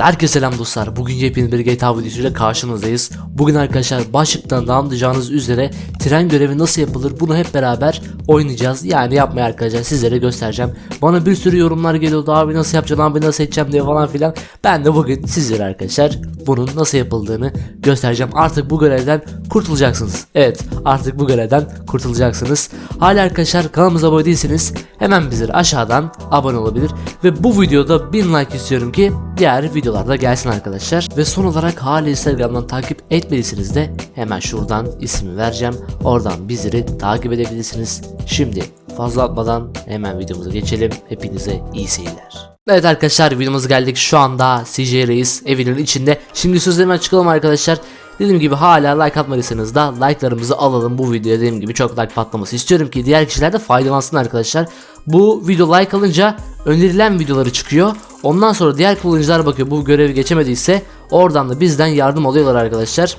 Herkese selam dostlar. Bugün yepyeni bir GTA videosuyla karşınızdayız. Bugün arkadaşlar başlıktan da anlayacağınız üzere tren görevi nasıl yapılır bunu hep beraber oynayacağız. Yani yapmaya arkadaşlar sizlere göstereceğim. Bana bir sürü yorumlar geliyordu abi nasıl yapacaksın abi nasıl edeceğim diye falan filan. Ben de bugün sizlere arkadaşlar bunun nasıl yapıldığını göstereceğim. Artık bu görevden kurtulacaksınız. Evet artık bu görevden kurtulacaksınız. Hala arkadaşlar kanalımıza abone değilseniz hemen bizlere aşağıdan abone olabilir. Ve bu videoda 1000 like istiyorum ki diğer videolarda gelsin arkadaşlar. Ve son olarak hala Instagram'dan takip etmediyseniz de hemen şuradan ismi vereceğim. Oradan bizleri takip edebilirsiniz. Şimdi fazla atmadan hemen videomuza geçelim. Hepinize iyi seyirler. Evet arkadaşlar videomuza geldik. Şu anda CJ Reis evinin içinde. Şimdi sözlerime çıkalım arkadaşlar. Dediğim gibi hala like atmadıysanız da like'larımızı alalım bu videoya dediğim gibi çok like patlaması istiyorum ki diğer kişiler de faydalansın arkadaşlar. Bu video like alınca önerilen videoları çıkıyor. Ondan sonra diğer kullanıcılar bakıyor bu görevi geçemediyse oradan da bizden yardım alıyorlar arkadaşlar.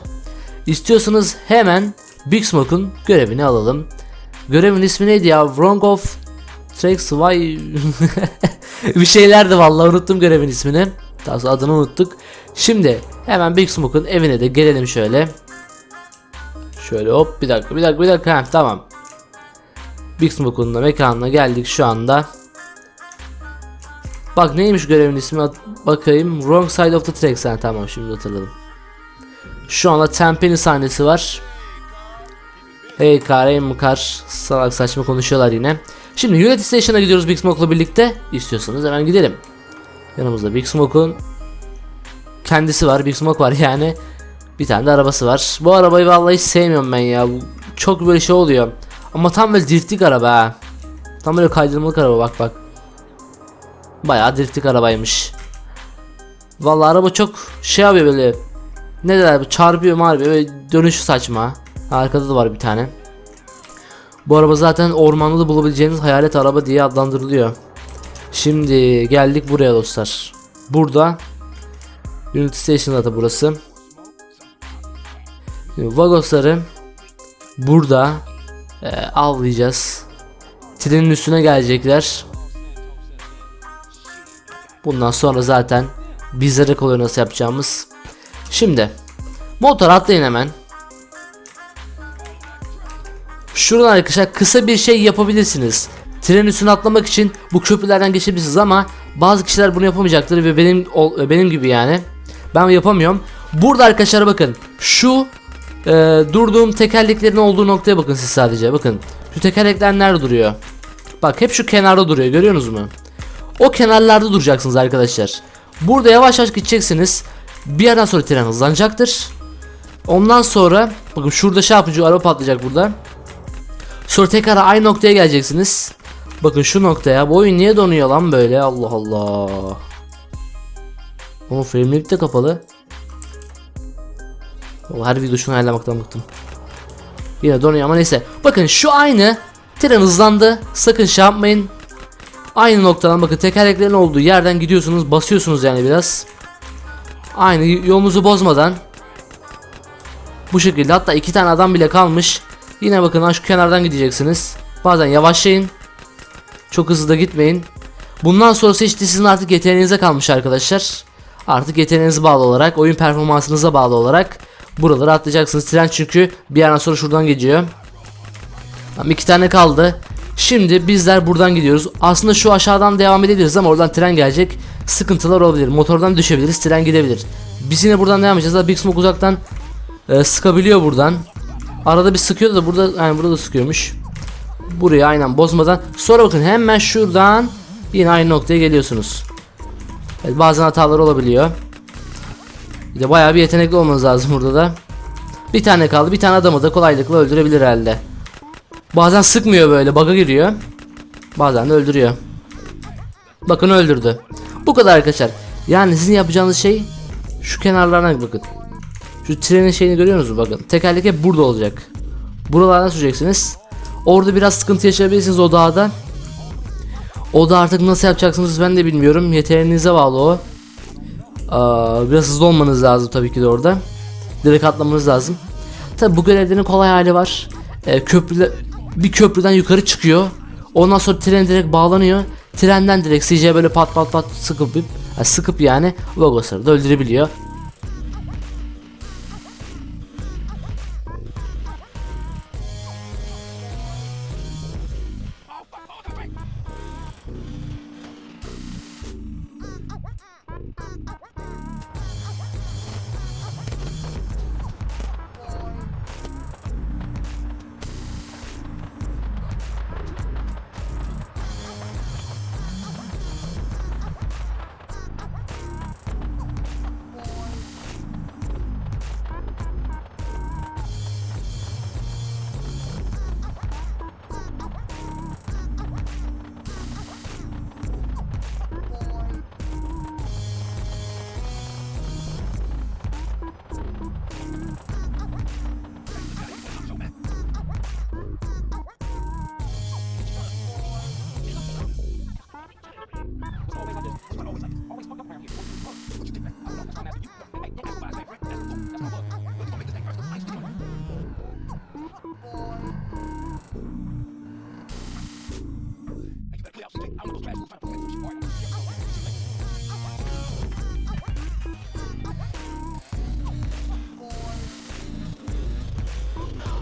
İstiyorsanız hemen Big Smoke'un görevini alalım. Görevin ismi neydi ya? Wrong of Tracks vay bir şeylerdi vallahi unuttum görevin ismini. Daha adını unuttuk. Şimdi hemen Big Smoke'un evine de gelelim şöyle. Şöyle hop bir dakika bir dakika bir dakika Heh, tamam. Big Smoke'un da mekanına geldik şu anda. Bak neymiş görevin ismi bakayım. Wrong side of the tracks ha, tamam şimdi hatırladım. Şu anda Tempe'nin sahnesi var. Hey kar hey mukar salak saçma konuşuyorlar yine. Şimdi Unity Station'a gidiyoruz Big Smoke'la birlikte. İstiyorsanız hemen gidelim. Yanımızda Big Smoke'un kendisi var. Big Smoke var yani. Bir tane de arabası var. Bu arabayı vallahi sevmiyorum ben ya. Çok böyle şey oluyor. Ama tam böyle driftlik araba ha. Tam böyle kaydırmalık araba bak bak. Bayağı driftlik arabaymış. Vallahi araba çok şey yapıyor böyle. Ne derler bu çarpıyor marpıyor böyle dönüşü saçma. Arkada da var bir tane. Bu araba zaten ormanda da bulabileceğiniz hayalet araba diye adlandırılıyor. Şimdi geldik buraya dostlar. Burada Unity Station zaten burası. Vagosları burada e, avlayacağız. Trenin üstüne gelecekler. Bundan sonra zaten bizlere kalıyor nasıl yapacağımız. Şimdi motor atlayın hemen. Şuradan arkadaşlar kısa bir şey yapabilirsiniz. Tren üstüne atlamak için bu köprülerden geçebilirsiniz ama bazı kişiler bunu yapamayacaktır ve benim ol- benim gibi yani. Ben yapamıyorum. Burada arkadaşlar bakın şu e, durduğum tekerleklerin olduğu noktaya bakın siz sadece bakın. Şu tekerlekler nerede duruyor? Bak hep şu kenarda duruyor görüyorsunuz mu? O kenarlarda duracaksınız arkadaşlar. Burada yavaş yavaş gideceksiniz. Bir yerden sonra tren hızlanacaktır. Ondan sonra bakın şurada şey yapıcı araba patlayacak burada. Sonra tekrar aynı noktaya geleceksiniz. Bakın şu noktaya. Bu oyun niye donuyor lan böyle? Allah Allah. Onun frame'lik de kapalı. Vallahi Her video şunu ayarlamaktan bıktım. Yine donuyor ama neyse. Bakın şu aynı. Tren hızlandı. Sakın şey yapmayın. Aynı noktadan bakın tekerleklerin olduğu yerden gidiyorsunuz. Basıyorsunuz yani biraz. Aynı yolunuzu bozmadan. Bu şekilde hatta iki tane adam bile kalmış. Yine bakın şu kenardan gideceksiniz. Bazen yavaşlayın. Çok hızlı da gitmeyin. Bundan sonrası işte sizin artık yeteneğinize kalmış arkadaşlar. Artık yeteneğinize bağlı olarak, oyun performansınıza bağlı olarak buraları atlayacaksınız. Tren çünkü bir yerden sonra şuradan geçiyor. Tamam iki tane kaldı. Şimdi bizler buradan gidiyoruz. Aslında şu aşağıdan devam edebiliriz ama oradan tren gelecek. Sıkıntılar olabilir. Motordan düşebiliriz, tren gidebilir. Biz yine buradan devam edeceğiz. Big Smoke uzaktan e, sıkabiliyor buradan. Arada bir sıkıyordu da burada yani burada da sıkıyormuş. Burayı aynen bozmadan. Sonra bakın hemen şuradan yine aynı noktaya geliyorsunuz. Evet, bazen hatalar olabiliyor. Bir de bayağı bir yetenekli olmanız lazım burada da. Bir tane kaldı. Bir tane adamı da kolaylıkla öldürebilir herhalde. Bazen sıkmıyor böyle bug'a giriyor. Bazen de öldürüyor. Bakın öldürdü. Bu kadar arkadaşlar. Yani sizin yapacağınız şey şu kenarlarına bakın. Şu trenin şeyini görüyor musunuz bakın. Tekerlek hep burada olacak. Buralardan süreceksiniz. Orada biraz sıkıntı yaşayabilirsiniz o dağda. O da artık nasıl yapacaksınız ben de bilmiyorum. Yeteneğinize bağlı o. Aa, biraz hızlı olmanız lazım tabii ki de orada. Direkt atlamanız lazım. Tabi bu görevlerin kolay hali var. Ee, köprüle, bir köprüden yukarı çıkıyor. Ondan sonra tren direkt bağlanıyor. Trenden direkt CJ böyle pat pat pat sıkıp Ha, sıkıp yani Logosları da öldürebiliyor.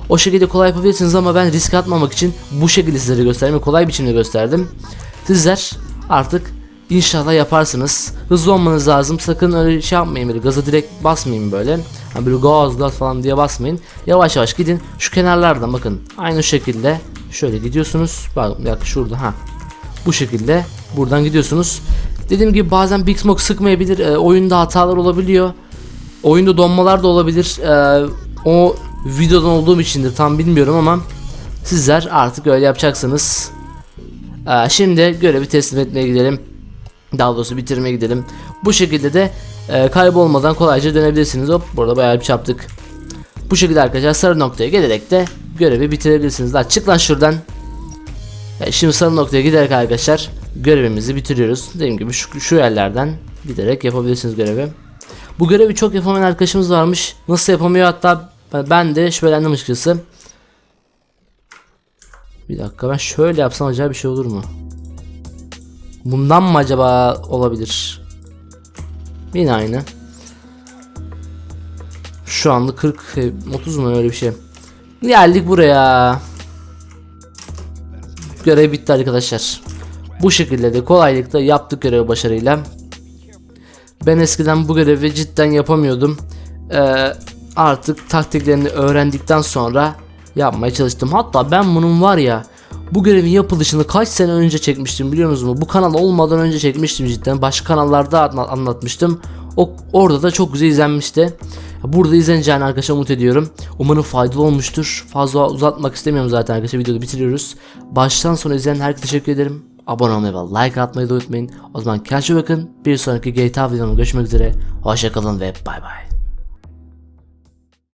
O şekilde kolay yapabilirsiniz ama ben risk atmamak için bu şekilde sizlere gösterdim kolay biçimde gösterdim. Sizler artık inşallah yaparsınız. Hızlı olmanız lazım. Sakın öyle şey yapmayın böyle gaza direkt basmayın böyle. Hani böyle gaz gaz falan diye basmayın. Yavaş yavaş gidin. Şu kenarlardan bakın. Aynı şekilde şöyle gidiyorsunuz. Bak dakika şurada ha. Bu şekilde buradan gidiyorsunuz. Dediğim gibi bazen Big Smoke sıkmayabilir. E, oyunda hatalar olabiliyor. Oyunda donmalar da olabilir. Ee, o videodan olduğum içindir tam bilmiyorum ama sizler artık öyle yapacaksınız. Ee, şimdi görevi teslim etmeye gidelim. Daha doğrusu bitirmeye gidelim. Bu şekilde de e, kaybolmadan kolayca dönebilirsiniz. Hop burada bayağı bir çarptık. Bu şekilde arkadaşlar sarı noktaya gelerek de görevi bitirebilirsiniz. Lan çık lan şuradan. E, şimdi sarı noktaya giderek arkadaşlar görevimizi bitiriyoruz. Dediğim gibi şu, şu yerlerden giderek yapabilirsiniz görevi. Bu görevi çok yapamayan arkadaşımız varmış. Nasıl yapamıyor hatta ben- ben de şüphelendim açıkçası. Bir dakika ben şöyle yapsam acaba bir şey olur mu? Bundan mı acaba olabilir? Yine aynı. Şu anda 40 e, 30 mu öyle bir şey. Geldik buraya. Görev bitti arkadaşlar. Bu şekilde de kolaylıkla yaptık görevi başarıyla. Ben eskiden bu görevi cidden yapamıyordum. Ee, artık taktiklerini öğrendikten sonra yapmaya çalıştım. Hatta ben bunun var ya bu görevin yapılışını kaç sene önce çekmiştim biliyor musunuz? Bu kanal olmadan önce çekmiştim cidden. Başka kanallarda anla- anlatmıştım. O orada da çok güzel izlenmişti. Burada izleneceğini arkadaşlar umut ediyorum. Umarım faydalı olmuştur. Fazla uzatmak istemiyorum zaten arkadaşlar. Videoda bitiriyoruz. Baştan sona izleyen herkese teşekkür ederim. Abone olmayı ve like atmayı da unutmayın. O zaman kendinize bakın. Bir sonraki GTA videomda görüşmek üzere. Hoşçakalın ve bay bay.